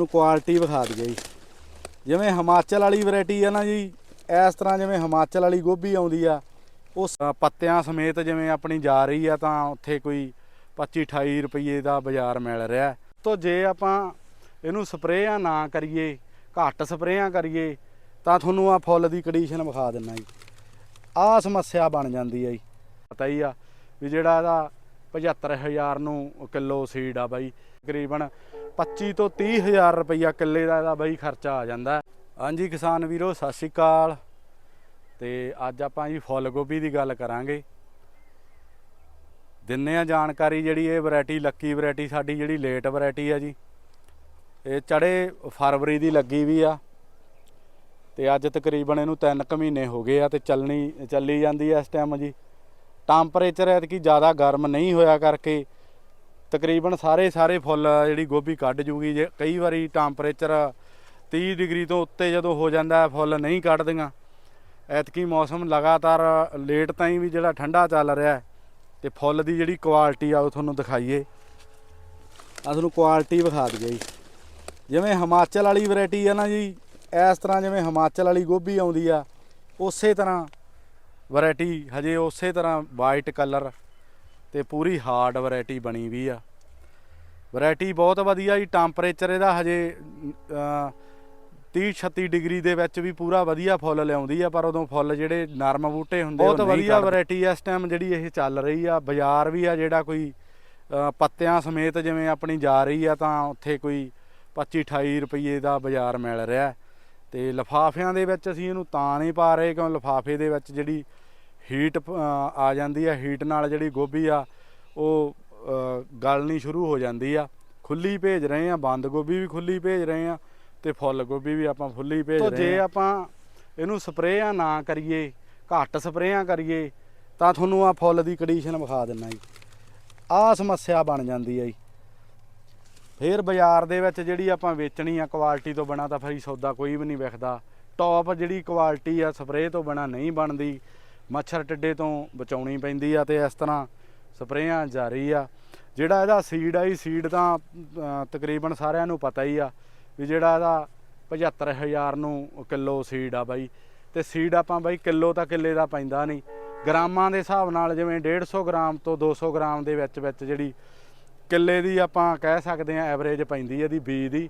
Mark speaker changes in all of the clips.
Speaker 1: ਨੂੰ ਕੁਆਲਿਟੀ ਵਿਖਾ ਦਈਏ ਜੀ। ਜਿਵੇਂ ਹਿਮਾਚਲ ਵਾਲੀ ਵੈਰਾਈਟੀ ਆ ਨਾ ਜੀ, ਇਸ ਤਰ੍ਹਾਂ ਜਿਵੇਂ ਹਿਮਾਚਲ ਵਾਲੀ ਗੋਭੀ ਆਉਂਦੀ ਆ ਉਹ ਪੱਤਿਆਂ ਸਮੇਤ ਜਿਵੇਂ ਆਪਣੀ ਜਾ ਰਹੀ ਆ ਤਾਂ ਉੱਥੇ ਕੋਈ 25 28 ਰੁਪਏ ਦਾ ਬਾਜ਼ਾਰ ਮਿਲ ਰਿਹਾ। ਤੋਂ ਜੇ ਆਪਾਂ ਇਹਨੂੰ ਸਪਰੇਆਂ ਨਾ ਕਰੀਏ, ਘੱਟ ਸਪਰੇਆਂ ਕਰੀਏ, ਤਾਂ ਤੁਹਾਨੂੰ ਆ ਫੁੱਲ ਦੀ ਕੰਡੀਸ਼ਨ ਵਿਖਾ ਦਿੰਨਾ ਜੀ। ਆਹ ਸਮੱਸਿਆ ਬਣ ਜਾਂਦੀ ਆ ਜੀ। ਪਤਾ ਹੀ ਆ ਵੀ ਜਿਹੜਾ ਇਹਦਾ 75000 ਨੂੰ ਕਿਲੋ ਸੀਡ ਆ ਬਾਈ। ਤਕਰੀਬਨ 25 ਤੋਂ 30000 ਰੁਪਈਆ ਕਿੱਲੇ ਦਾ ਇਹਦਾ ਬਾਈ ਖਰਚਾ ਆ ਜਾਂਦਾ। ਹਾਂਜੀ ਕਿਸਾਨ ਵੀਰੋ, ਸਤਿ ਸ਼੍ਰੀ ਅਕਾਲ। ਤੇ ਅੱਜ ਆਪਾਂ ਜੀ ਫੁੱਲ ਗੋਭੀ ਦੀ ਗੱਲ ਕਰਾਂਗੇ। ਦਿੰਨੇ ਆ ਜਾਣਕਾਰੀ ਜਿਹੜੀ ਇਹ ਵੈਰਾਈਟੀ ਲੱਕੀ ਵੈਰਾਈਟੀ ਸਾਡੀ ਜਿਹੜੀ ਲੇਟ ਵੈਰਾਈਟੀ ਆ ਜੀ। ਇਹ ਚੜੇ ਫਰਵਰੀ ਦੀ ਲੱਗੀ ਵੀ ਆ। ਤੇ ਅੱਜ ਤਕਰੀਬਨ ਇਹਨੂੰ 3 ਕੁ ਮਹੀਨੇ ਹੋ ਗਏ ਆ ਤੇ ਚੱਲਣੀ, ਚੱਲੀ ਜਾਂਦੀ ਐ ਇਸ ਟਾਈਮ ਜੀ। ਟੈਂਪਰੇਚਰ ਐਤਕੀ ਜ਼ਿਆਦਾ ਗਰਮ ਨਹੀਂ ਹੋਇਆ ਕਰਕੇ ਤਕਰੀਬਨ ਸਾਰੇ ਸਾਰੇ ਫੁੱਲ ਜਿਹੜੀ ਗੋਭੀ ਕੱਢ ਜੂਗੀ ਜੇ ਕਈ ਵਾਰੀ ਟੈਂਪਰੇਚਰ 30 ਡਿਗਰੀ ਤੋਂ ਉੱਤੇ ਜਦੋਂ ਹੋ ਜਾਂਦਾ ਫੁੱਲ ਨਹੀਂ ਕੱਢਦੀਆਂ। ਐਤਕੀ ਮੌਸਮ ਲਗਾਤਾਰ ਲੇਟ ਤਾਈਂ ਵੀ ਜਿਹੜਾ ਠੰਡਾ ਚੱਲ ਰਿਹਾ ਹੈ, ਤੇ ਫੁੱਲ ਦੀ ਜਿਹੜੀ ਕੁਆਲਿਟੀ ਆ ਉਹ ਤੁਹਾਨੂੰ ਦਿਖਾਈਏ। ਆ ਤੁਹਾਨੂੰ ਕੁਆਲਿਟੀ ਵਿਖਾ ਦਈਏ ਜੀ। ਜਿਵੇਂ ਹਿਮਾਚਲ ਵਾਲੀ ਵੈਰਾਈਟੀ ਆ ਨਾ ਜੀ, ਇਸ ਤਰ੍ਹਾਂ ਜਿਵੇਂ ਹਿਮਾਚਲ ਵਾਲੀ ਗੋਭੀ ਆਉਂਦੀ ਆ, ਉਸੇ ਤਰ੍ਹਾਂ ਵੈਰਾਈਟੀ ਹਜੇ ਉਸੇ ਤਰ੍ਹਾਂ ਵਾਈਟ ਕਲਰ ਤੇ ਪੂਰੀ ਹਾਰਡ ਵੈਰਾਈਟੀ ਬਣੀ ਵੀ ਆ ਵੈਰਾਈਟੀ ਬਹੁਤ ਵਧੀਆ ਜੀ ਟੈਂਪਰੇਚਰ ਇਹਦਾ ਹਜੇ 30 36 ਡਿਗਰੀ ਦੇ ਵਿੱਚ ਵੀ ਪੂਰਾ ਵਧੀਆ ਫੁੱਲ ਲਿਆਉਂਦੀ ਆ ਪਰ ਉਦੋਂ ਫੁੱਲ ਜਿਹੜੇ ਨਰਮ ਬੂਟੇ ਹੁੰਦੇ ਬਹੁਤ ਵਧੀਆ ਵੈਰਾਈਟੀ ਇਸ ਟਾਈਮ ਜਿਹੜੀ ਇਹ ਚੱਲ ਰਹੀ ਆ ਬਾਜ਼ਾਰ ਵੀ ਆ ਜਿਹੜਾ ਕੋਈ ਪੱਤਿਆਂ ਸਮੇਤ ਜਿਵੇਂ ਆਪਣੀ ਜਾ ਰਹੀ ਆ ਤਾਂ ਉੱਥੇ ਕੋਈ 25 28 ਰੁਪਏ ਦਾ ਬਾਜ਼ਾਰ ਮਿਲ ਰਿਹਾ। ਤੇ ਲਫਾਫਿਆਂ ਦੇ ਵਿੱਚ ਅਸੀਂ ਇਹਨੂੰ ਤਾਂ ਨਹੀਂ ਪਾ ਰਹੇ ਕਿਉਂ ਲਫਾਫੇ ਦੇ ਵਿੱਚ ਜਿਹੜੀ ਹੀਟ ਆ ਜਾਂਦੀ ਆ। ਹੀਟ ਨਾਲ ਜਿਹੜੀ ਗੋਭੀ ਆ ਉਹ ਗਲਣੀ ਸ਼ੁਰੂ ਹੋ ਜਾਂਦੀ ਆ। ਖੁੱਲੀ ਭੇਜ ਰਹੇ ਆ ਬੰਦ ਗੋਭੀ ਵੀ ਖੁੱਲੀ ਭੇਜ ਰਹੇ ਆ ਤੇ ਫੁੱਲ ਗੋਭੀ ਵੀ ਆਪਾਂ ਫੁੱਲੀ ਭੇਜ ਰਹੇ ਆ। ਜੇ ਆਪਾਂ ਇਹਨੂੰ ਸਪਰੇਆਂ ਨਾ ਕਰੀਏ ਘੱਟ ਸਪਰੇਆਂ ਕਰੀਏ ਤਾਂ ਤੁਹਾਨੂੰ ਆ ਫੁੱਲ ਦੀ ਕੰਡੀਸ਼ਨ ਵਿਖਾ ਦਿੰਨਾ ਜੀ। ਆਹ ਸਮੱਸਿਆ ਬਣ ਜਾਂਦੀ ਆ ਜੀ। ਫੇਰ ਬਾਜ਼ਾਰ ਦੇ ਵਿੱਚ ਜਿਹੜੀ ਆਪਾਂ ਵੇਚਣੀ ਆ ਕੁਆਲਿਟੀ ਤੋਂ ਬਿਨਾ ਤਾਂ ਫਿਰ ਸੌਦਾ ਕੋਈ ਵੀ ਨਹੀਂ ਵਿਕਦਾ ਟੌਪ ਜਿਹੜੀ ਕੁਆਲਿਟੀ ਆ ਸਪਰੇਅ ਤੋਂ ਬਿਨਾ ਨਹੀਂ ਬਣਦੀ। ਮੱਛਰ ਟਿੱਡੇ ਤੋਂ ਬਚਾਉਣੀ ਪੈਂਦੀ ਆ ਤੇ ਇਸ ਤਰ੍ਹਾਂ ਸਪਰੇਆਂ ਜਾਰੀ ਆ। ਜਿਹੜਾ ਇਹਦਾ ਸੀਡ ਆ ਜੀ ਸੀਡ ਤਾਂ ਤਕਰੀਬਨ ਸਾਰਿਆਂ ਨੂੰ ਪਤਾ ਹੀ ਆ ਵੀ ਜਿਹੜਾ ਇਹਦਾ 75000 ਨੂੰ ਕਿਲੋ ਸੀਡ ਆ ਬਾਈ। ਤੇ ਸੀਡ ਆਪਾਂ ਬਾਈ ਕਿਲੋ ਤਾਂ ਕਿੱਲੇ ਦਾ ਪੈਂਦਾ ਨਹੀਂ। ਗ੍ਰਾਮਾਂ ਦੇ ਹਿਸਾਬ ਨਾਲ ਜਿਵੇਂ 150 ਗ੍ਰਾਮ ਤੋਂ 200 ਗ੍ਰਾਮ ਦੇ ਵਿੱਚ ਵਿੱਚ ਜਿਹੜੀ ਕਿੱਲੇ ਦੀ ਆਪਾਂ ਕਹਿ ਸਕਦੇ ਆ ਐਵਰੇਜ ਪੈਂਦੀ ਇਹਦੀ ਬੀਜ ਦੀ।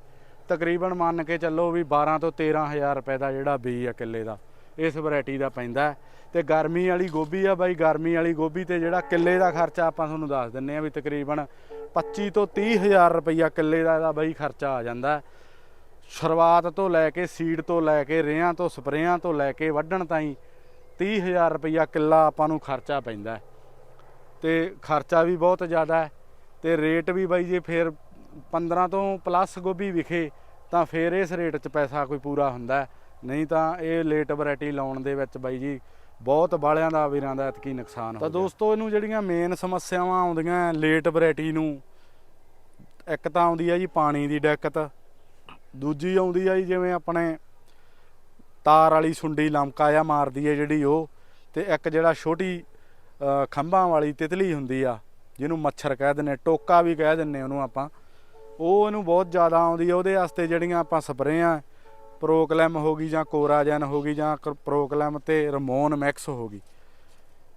Speaker 1: ਤਕਰੀਬਨ ਮੰਨ ਕੇ ਚੱਲੋ ਵੀ 12 ਤੋਂ 13000 ਰੁਪਏ ਦਾ ਜਿਹੜਾ ਬੀਜ ਆ ਕਿੱਲੇ ਦਾ। ਇਸ ਵੈਰਾਈਟੀ ਦਾ ਪੈਂਦਾ ਹੈ। ਤੇ ਗਰਮੀ ਵਾਲੀ ਗੋਭੀ ਆ ਬਾਈ, ਗਰਮੀ ਵਾਲੀ ਗੋਭੀ ਤੇ ਜਿਹੜਾ ਕਿੱਲੇ ਦਾ ਖਰਚਾ ਆਪਾਂ ਤੁਹਾਨੂੰ ਦੱਸ ਦਿੰਨੇ ਆ ਵੀ ਤਕਰੀਬਨ 25 ਤੋਂ 30000 ਰੁਪਈਆ ਕਿੱਲੇ ਦਾ ਇਹਦਾ ਬਾਈ ਖਰਚਾ ਆ ਜਾਂਦਾ ਸ਼ੁਰੂਆਤ ਤੋਂ ਲੈ ਕੇ ਸੀਡ ਤੋਂ ਲੈ ਕੇ ਰੇਹਾਂ ਤੋਂ, ਸਪਰੇਆਂ ਤੋਂ ਲੈ ਕੇ ਵੱਢਣ ਤਾਈਂ 30000 ਰੁਪਈਆ ਕਿੱਲਾ ਆਪਾਂ ਨੂੰ ਖਰਚਾ ਪੈਂਦਾ ਹੈ। ਤੇ ਖਰਚਾ ਵੀ ਬਹੁਤ ਜ਼ਿਆਦਾ ਹੈ ਤੇ ਰੇਟ ਵੀ ਬਾਈ ਜੇ ਫੇਰ 15 ਤੋਂ ਪਲੱਸ ਗੋਭੀ ਵਿਖੇ ਤਾਂ ਫੇਰ ਇਸ ਰੇਟ 'ਚ ਪੈਸਾ ਕੋਈ ਪੂਰਾ ਹੁੰਦਾ ਨਹੀਂ ਤਾਂ ਇਹ ਲੇਟ ਵੈਰਾਈਟੀ ਲਾਉਣ ਦੇ ਵਿੱਚ ਬਾਈ ਜੀ ਬਹੁਤ ਬਾਲਿਆਂ ਦਾ ਵੀਰਾਂ ਦਾ ਇਤਕੀ ਨੁਕਸਾਨ ਹੋ ਤਾਂ ਦੋਸਤੋ ਇਹਨੂੰ ਜਿਹੜੀਆਂ ਮੇਨ ਸਮੱਸਿਆਵਾਂ ਆਉਂਦੀਆਂ ਲੇਟ ਵੈਰਾਈਟੀ ਨੂੰ ਇੱਕ ਤਾਂ ਆਉਂਦੀ ਆ ਜੀ ਪਾਣੀ ਦੀ ਦਿੱਕਤ ਦੂਜੀ ਆਉਂਦੀ ਆ ਜੀ ਜਿਵੇਂ ਆਪਣੇ ਤਾਰ ਵਾਲੀ ਸੁੰਡੀ ਲਮਕਾ ਆ ਮਾਰਦੀ ਹੈ ਜਿਹੜੀ ਉਹ ਤੇ ਇੱਕ ਜਿਹੜਾ ਛੋਟੀ ਖੰਭਾਂ ਵਾਲੀ ਤਿਤਲੀ ਹੁੰਦੀ ਆ ਜਿਹਨੂੰ ਮੱਛਰ ਕਹਿ ਦਿੰਨੇ ਟੋਕਾ ਵੀ ਕਹਿ ਦਿੰਨੇ ਉਹਨੂੰ ਆਪਾਂ ਉਹ ਇਹਨੂੰ ਬਹੁਤ ਜ਼ਿਆਦਾ ਆਉਂਦੀ ਆ ਉਹਦੇ ਵਾਸਤੇ ਜਿਹੜੀਆਂ ਆਪਾਂ ਸਪਰੇਆਂ ਪ੍ਰੋਕਲੈਮ ਹੋ ਗਈ ਜਾਂ ਕੋਰਾਜਨ ਹੋ ਗਈ ਜਾਂ ਕ- ਪ੍ਰੋਕਲੈਮ ਤੇ ਰਮੋਨ ਮੈਕਸ ਹੋ ਗਈ।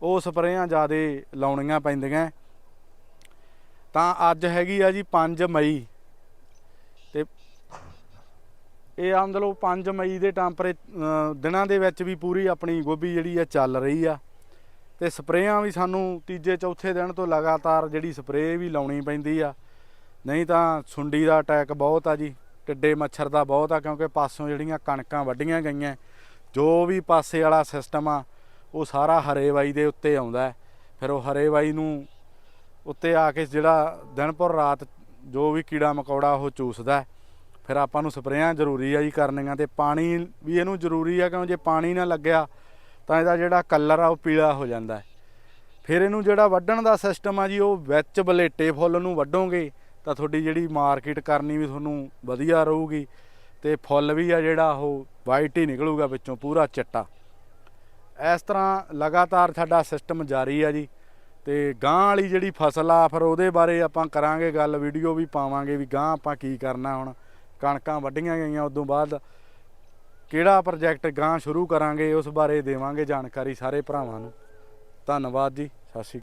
Speaker 1: ਉਹ ਸਪਰੇਆਂ ਜ਼ਿਆਦਾ ਲਾਉਣੀਆਂ ਪੈਂਦੀਆਂ। ਤਾਂ ਅੱਜ ਹੈਗੀ ਆ ਜੀ 5 ਮਈ। ਤੇ ਇਹ ਆਮ ਲਓ 5 ਮਈ ਦੇ ਟੈਂਪਰੇ ਦਿਨਾਂ ਦੇ ਵਿੱਚ ਵੀ ਪੂਰੀ ਆਪਣੀ ਗੋਭੀ ਜਿਹੜੀ ਆ ਚੱਲ ਰਹੀ ਆ। ਤੇ ਸਪਰੇਆਂ ਵੀ ਸਾਨੂੰ ਤੀਜੇ, ਚੌਥੇ ਦਿਨ ਤੋਂ ਲਗਾਤਾਰ ਜਿਹੜੀ ਸਪਰੇਅ ਵੀ ਲਾਉਣੀ ਪੈਂਦੀ ਆ। ਨਹੀਂ ਤਾਂ ਸੁੰਡੀ ਦਾ ਅਟੈਕ ਬਹੁਤ ਆ ਜੀ। ਟਿੱਡੇ ਮੱਛਰ ਦਾ ਬਹੁਤ ਆ ਕਿਉਂਕਿ ਪਾਸੋਂ ਜਿਹੜੀਆਂ ਕਣਕਾਂ ਵੱਢੀਆਂ ਗਈਆਂ, ਜੋ ਵੀ ਪਾਸੇ ਵਾਲਾ ਸਿਸਟਮ ਆ, ਉਹ ਸਾਰਾ ਹਰੇਵਾਈ ਦੇ ਉੱਤੇ ਆਉਂਦਾ ਫਿਰ ਉਹ ਹਰੇਵਾਈ ਨੂੰ ਉੱਤੇ ਆ ਕੇ ਜਿਹੜਾ ਦਿਨ ਪਰ ਰਾਤ ਜੋ ਵੀ ਕੀੜਾ ਮਕੌੜਾ ਉਹ ਚੂਸਦਾ ਫਿਰ ਆਪਾਂ ਨੂੰ ਸਪਰੇਆਂ ਜ਼ਰੂਰੀ ਆ ਜੀ ਕਰਨੀਆਂ ਤੇ ਪਾਣੀ ਵੀ ਇਹਨੂੰ ਜ਼ਰੂਰੀ ਆ ਕਿਉਂ ਜੇ ਪਾਣੀ ਨਾ ਲੱਗਿਆ, ਤਾਂ ਇਹਦਾ ਜਿਹੜਾ ਕਲਰ ਆ ਉਹ ਪੀਲਾ ਹੋ ਜਾਂਦਾ ਫਿਰ ਇਹਨੂੰ ਜਿਹੜਾ ਵੱਢਣ ਦਾ ਸਿਸਟਮ ਆ ਜੀ, ਉਹ ਵਿੱਚ ਬਲੇਟੇ ਫੁੱਲ ਨੂੰ ਵੱਢੋਗੇ ਤਾਂ ਤੁਹਾਡੀ ਜਿਹੜੀ ਮਾਰਕੀਟ ਕਰਨੀ ਵੀ ਤੁਹਾਨੂੰ ਵਧੀਆ ਰਹੂਗੀ ਤੇ ਫੁੱਲ ਵੀ ਆ ਜਿਹੜਾ ਉਹ ਵਾਈਟ ਹੀ ਨਿਕਲੂਗਾ ਵਿੱਚੋਂ ਪੂਰਾ ਚਿੱਟਾ। ਇਸ ਤਰ੍ਹਾਂ ਲਗਾਤਾਰ ਸਾਡਾ ਸਿਸਟਮ ਜਾਰੀ ਆ ਜੀ ਤੇ ਗਾਂ ਵਾਲੀ ਜਿਹੜੀ ਫਸਲ ਆ, ਫਿਰ ਉਹਦੇ ਬਾਰੇ ਆਪਾਂ ਕਰਾਂਗੇ ਗੱਲ, ਵੀਡੀਓ ਵੀ ਪਾਵਾਂਗੇ ਵੀ ਗਾਂ ਆਪਾਂ ਕੀ ਕਰਨਾ ਹੁਣ, ਕਣਕਾਂ ਵੱਢੀਆਂ ਗਈਆਂ ਉਦੋਂ ਬਾਅਦ। ਕਿਹੜਾ ਪ੍ਰੋਜੈਕਟ ਗਾਂ ਸ਼ੁਰੂ ਕਰਾਂਗੇ ਉਸ ਬਾਰੇ ਦੇਵਾਂਗੇ ਜਾਣਕਾਰੀ ਸਾਰੇ ਭਰਾਵਾਂ ਨੂੰ। ਧੰਨਵਾਦ ਜੀ, ਸਤਿ ਸ਼੍ਰੀ ਅਕਾਲ।